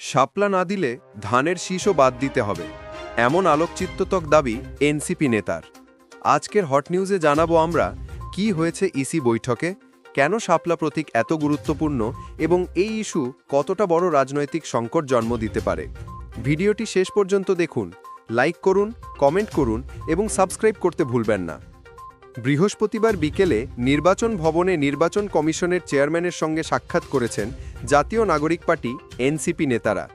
শাপলা না দিলে ধানের শীষও বাদ দিতে হবে, এমন আলোকচিত্ততক দাবি এনসিপি নেতার। আজকের হট নিউজে জানাব আমরা কি হয়েছে ইসি বৈঠকে, কেন শাপলা প্রতীক এত গুরুত্বপূর্ণ এবং এই ইস্যু কতটা বড় রাজনৈতিক সংকট জন্ম দিতে পারে। ভিডিওটি শেষ পর্যন্ত দেখুন, লাইক করুন, কমেন্ট করুন এবং সাবস্ক্রাইব করতে ভুলবেন না। বৃহস্পতিবার বিকেলে নির্বাচন ভবনে নির্বাচন কমিশনের চেয়ারম্যানের সঙ্গে সাক্ষাৎ করেছেন জাতীয় নাগরিক পার্টি, এনসিপি নেতারা।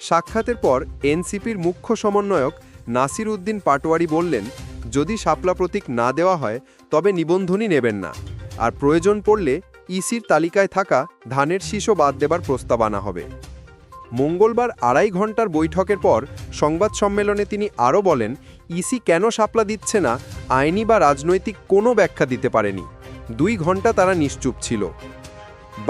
সাক্ষাতের পর এনসিপির মুখ্য সমন্বয়ক নাসির উদ্দিন পাটোয়ারি বললেন, যদি শাপলা প্রতীক না দেওয়া হয়, তবে নিবন্ধনই নেবেন না। আর প্রয়োজন পড়লে ইসির তালিকায় থাকা ধানের শীষও বাদ দেবার প্রস্তাব আনা হবে। মঙ্গলবার আড়াই ঘণ্টার বৈঠকের পর সংবাদ সম্মেলনে তিনি আরও বলেন, ইসি কেন সাপলা দিচ্ছে না? আইনি বা রাজনৈতিক কোনো ব্যাখ্যা দিতে পারেনি। দুই ঘণ্টা তারা নিশ্চুপ ছিল।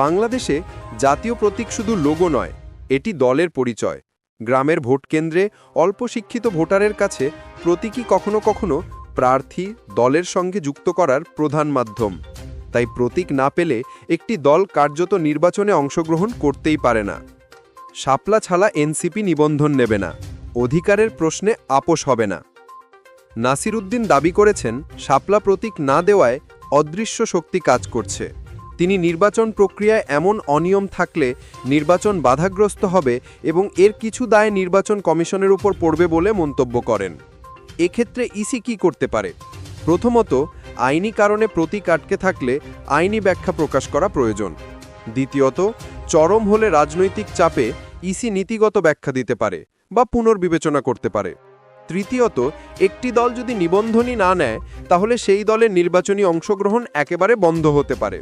বাংলাদেশে জাতীয় প্রতীক শুধু লোগো নয়, এটি দলের পরিচয়। গ্রামের ভোট কেন্দ্রে অল্প শিক্ষিত ভোটারের কাছে প্রতীকী কখনো কখনো প্রার্থী দলের সঙ্গে যুক্ত করার প্রধান মাধ্যম। তাই প্রতীক না পেলে একটি দল কার্যত নির্বাচনে অংশগ্রহণ করতেই পারে না। শাপলা ছালা এনসিপি নিবন্ধন নেবে না, অধিকারের প্রশ্নে আপোষ হবে না। নাসির উদ্দিন দাবি করেছেন, শাপলা প্রতীক না দেওয়ায় অদৃশ্য শক্তি কাজ করছে। তিনি নির্বাচন প্রক্রিয়ায় এমন অনিয়ম থাকলে নির্বাচন বাধাগ্রস্ত হবে এবং এর কিছু দায় নির্বাচন কমিশনের উপর পড়বে বলে মন্তব্য করেন। এক্ষেত্রে ইসি কি করতে পারে? প্রথমত, আইনি কারণে প্রতীক আটকে থাকলে আইনি ব্যাখ্যা প্রকাশ করা প্রয়োজন। দ্বিতীয়ত, চরম হলে রাজনৈতিক চাপে ইসি নীতিগত ব্যাখ্যা দিতে পারে বা পুনর্বিবেচনা করতে পারে। তৃতীয়ত, একটি দল যদি নিবন্ধনই না নেয়, তাহলে সেই দলের নির্বাচনী অংশগ্রহণ একেবারে বন্ধ হতে পারে।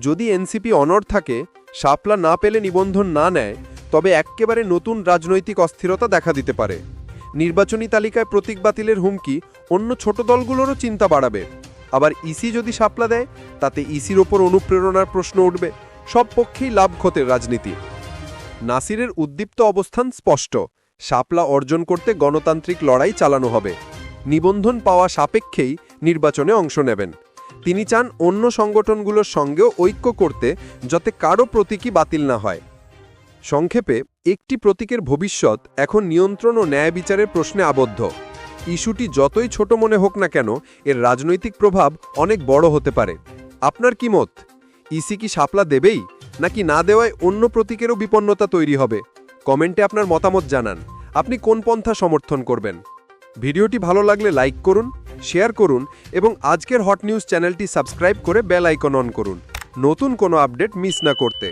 যদি এনসিপি অনড় থাকে, শাপলা না পেলে নিবন্ধন না নেয়, তবে একেবারে নতুন রাজনৈতিক অস্থিরতা দেখা দিতে পারে। নির্বাচনী তালিকায় প্রতীক বাতিলের হুমকি অন্য ছোট দলগুলোরও চিন্তা বাড়াবে। আবার ইসি যদি শাপলা দেয়, তাতে ইসির ওপর অনুপ্রেরণার প্রশ্ন উঠবে। সব পক্ষেই লাভ ক্ষতের রাজনীতি। নাসিরের উদ্দীপ্ত অবস্থান স্পষ্ট। সাপলা অর্জন করতে গণতান্ত্রিক লড়াই চালানো হবে। নিবন্ধন পাওয়া সাপেক্ষেই নির্বাচনে অংশ নেবেন। তিনি চান অন্য সংগঠনগুলোর সঙ্গেও ঐক্য করতে যাতে কারও প্রতীকী বাতিল না হয়। সংক্ষেপে, একটি প্রতীকের ভবিষ্যৎ এখন নিয়ন্ত্রণ ও ন্যায় বিচারের প্রশ্নে আবদ্ধ। ইস্যুটি যতই ছোট মনে হোক না কেন, এর রাজনৈতিক প্রভাব অনেক বড় হতে পারে। আপনার কি মত? ইসি কি শাপলা দেবেই, নাকি না দেওয়ায় অন্য প্রতীকেরও বিপন্নতা তৈরি হবে? কমেন্টে আপনার মতামত জানান। আপনি কোন পন্থা সমর্থন করবেন? ভিডিওটি ভালো লাগলে লাইক করুন শেয়ার করুন এবং আজকের হট নিউজ চ্যানেলটি সাবস্ক্রাইব করে বেল আইকন অন করুন। নতুন কোনো আপডেট মিস না করতে।